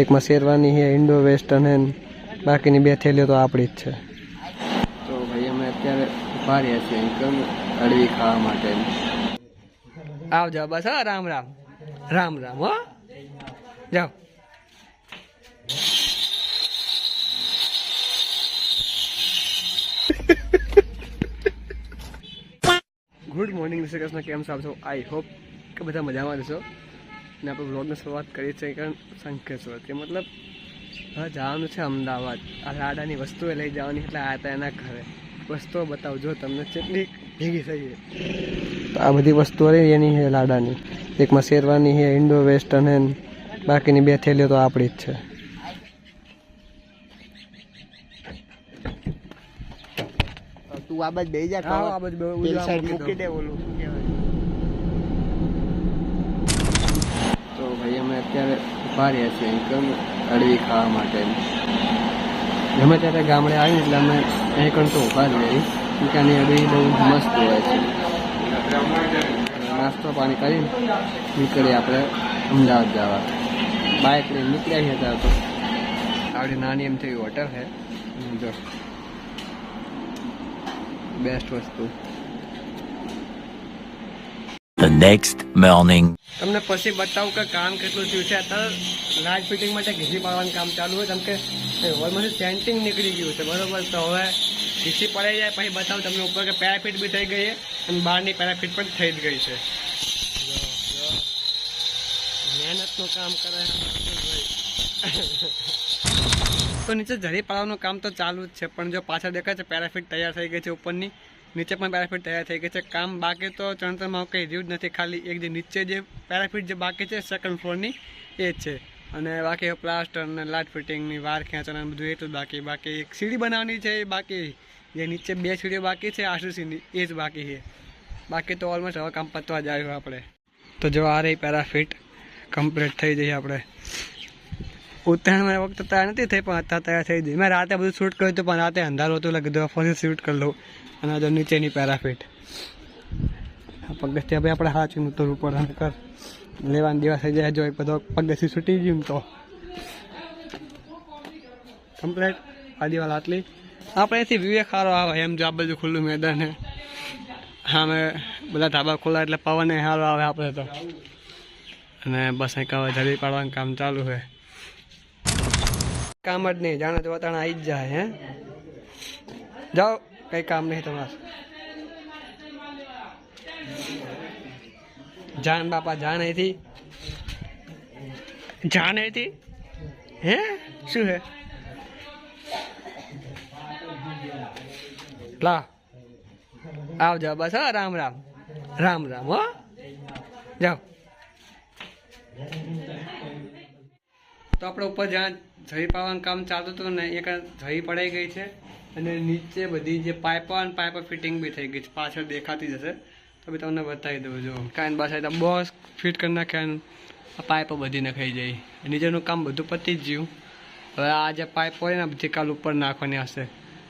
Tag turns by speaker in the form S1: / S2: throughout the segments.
S1: એકમાં શેરવાની છે Indo western હે બાકીની બે થેલીઓ તો આપણી જ છે. તો ભાઈ અમે અત્યારે ઊભા રહ્યા છીએ એકદમ અડવી ખાવા માટે. આવજો બસ હા રામ રામ. રામ રામ હો. જાઓ. ગુડ મોર્નિંગ શ્રી કૃષ્ણ કેમ છો છો? આઈ હોપ કે બધા મજામાં રહેશો. અને આપણે બ્લોગની શરૂઆત કરી છીએ કારણ કે મતલબ હવે જવાનું છે અમદાવાદ. આ લાડાની વસ્તુઓ લઈ જવાની એટલે આ હતા એના ઘરે. વસ્તુઓ બતાવજો તમને કેટલી ભેગી થઈ છે તો આ બધી વસ્તુઓ રહી એની છે લાડાની. એકમાં શેરવાની છે ઇન્ડો વેસ્ટર્ન હે બાકીની બે થેલીઓ તો આપણી જ છે.
S2: તું આ બાજુ બે જા
S1: આ બાજુ મૂકી દે
S2: ઓલું શું કહેવાય
S1: તો ભાઈ અમે અત્યારે ઊભા રહ્યા છીએ એકદમ અડવી ખાવા માટે. ગમે ત્યારે ગામડે આવીને એટલે અમે અહીં કણ તો ઊભા જ રહી ત્યાંની અડવી બહુ મસ્ત હોય છે. નાસ્તો પાણી કરી નીકળીએ આપણે અમદાવાદ જવા. બાઇક લઈને નીકળ્યા ત્યાં તો. આપણી નાની એમ થઈ હોટલ છે. બેસ્ટ વસ્તુ.
S3: The નેક્સ્ટ મોર્નિંગ
S1: તમને પછી બતાવું કે કામ કેટલું થયું છે અત્યારે લાઇટ ફિટિંગ માટે ઘીસી પાડવાનું કામ ચાલુ હોય કેમ કે હોલમાંથી સેન્ટિંગ નીકળી ગયું છે, બરોબર તો હવે ઘીસી પડાઈ જાય, પછી બતાવું તમને ઉપર કે પેરાફિટ બી થઈ ગઈ છે અને બહારની પેરાફિટ પણ થઈ જ ગઈ છે. મહેનતનું કામ કરે. તો નીચે જરી પાડવાનું કામ તો ચાલુ જ છે, પણ જો પાછળ દેખાય છે પેરાફિટ તૈયાર થઈ ગઈ છે ઉપરની નીચે પણ પેરાફિટ તૈયાર થઈ ગઈ છે. કામ બાકી તો ચણતરમાં કંઈ રહ્યું જ નથી. ખાલી એક જે નીચે જે પેરાફિટ જે બાકી છે સેકન્ડ ફ્લોરની એ જ છે. અને બાકી પ્લાસ્ટર અને લાઇટ ફિટિંગની વાર ખેંચવાના બધું એટલું બાકી. બાકી એક સીડી બનાવવાની છે, એ બાકી. જે નીચે બે સીડીઓ બાકી છે આરસીસીની એ જ બાકી છે. બાકી તો ઓલમોસ્ટ હવે કામ પતવા જ આવ્યું આપણે. તો જો આ રહી પેરાફિટ કમ્પ્લીટ થઈ જઈએ આપણે. ઉત્તરાયણ વખત તૈયાર નથી થઈ, પણ અત્યારે તૈયાર થઈ ગઈ. મેં રાતે બધું શૂટ કર્યું હતું, પણ રાતે અંધારું હતું, એટલે કીધું ફરી શૂટ કરી લઉં. અને જો નીચેની પેરાફિટ પગથિયા ભાઈ આપણે સાચું ઉતરવું પડે કર. લેવાની દિવસ થઈ જાય, જો એક બધો પગથી છૂટી ગયું તો. કમ્પ્લેટ આ દિવાલ આટલી. આપણે અહીંથી વ્યૂ સારો આવે, એમ જો આ બધું ખુલ્લું મેદાન હા મેં બધા ધાબા ખુલ્લા, એટલે પવન સારો આવે આપણે તો. અને બસ અહીં હવે જલ્દી પાડવાનું કામ ચાલુ છે. કામ જ નહીં, જાણે તો વતાણ આવી જ જાય, હે? જાઓ, કઈ કામ નહીં તમારું. જાન બાપા જાન અહીંથી જાન અહીંથી હે? શું હે? લા. આવજો, બસ, હા, રામ રામ. રામ રામ, હો. જાઓ. તો આપણે ઉપર જ્યાં જઈ પાવાનું કામ ચાલતું હતું ને, એક જઈ પડાઈ ગઈ છે અને નીચે બધી જે પાઇપો અને પાઇપો ફિટિંગ બી થઈ ગઈ છે. પાછળ દેખાતી જશે. તો બી તમને બતાવી દઉં જો. કાંઈ તો બોસ ફિટ કરી નાખ્યા આ પાઇપો બધી નખાઈ જાય. નીચેનું કામ બધું પતી જ ગયું. હવે આ જે પાઇપ હોય ને બધી કાલ ઉપર નાખવાની હશે.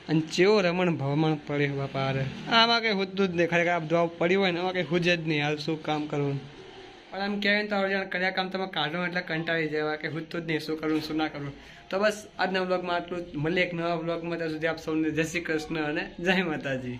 S1: અને ચેવો રમણ ભમણ પડે બાપા આમાં કંઈ હોતું જ નહીં. ખરેખર આ દવા પડી હોય ને, આમાં કંઈ હુજ જ નહીં હાલ શું કામ કરવું પણ આમ કહેવાય તો હવે કર્યા કામ તમે કાઢો એટલે કંટાળી જવા કે હું જ નહીં, શું કરું શું ના કરું. તો બસ આજના બ્લોગમાં આટલું. મળીએ એક નવા બ્લોગમાં ત્યાં સુધી આપ સૌને જય શ્રી કૃષ્ણ અને જય માતાજી.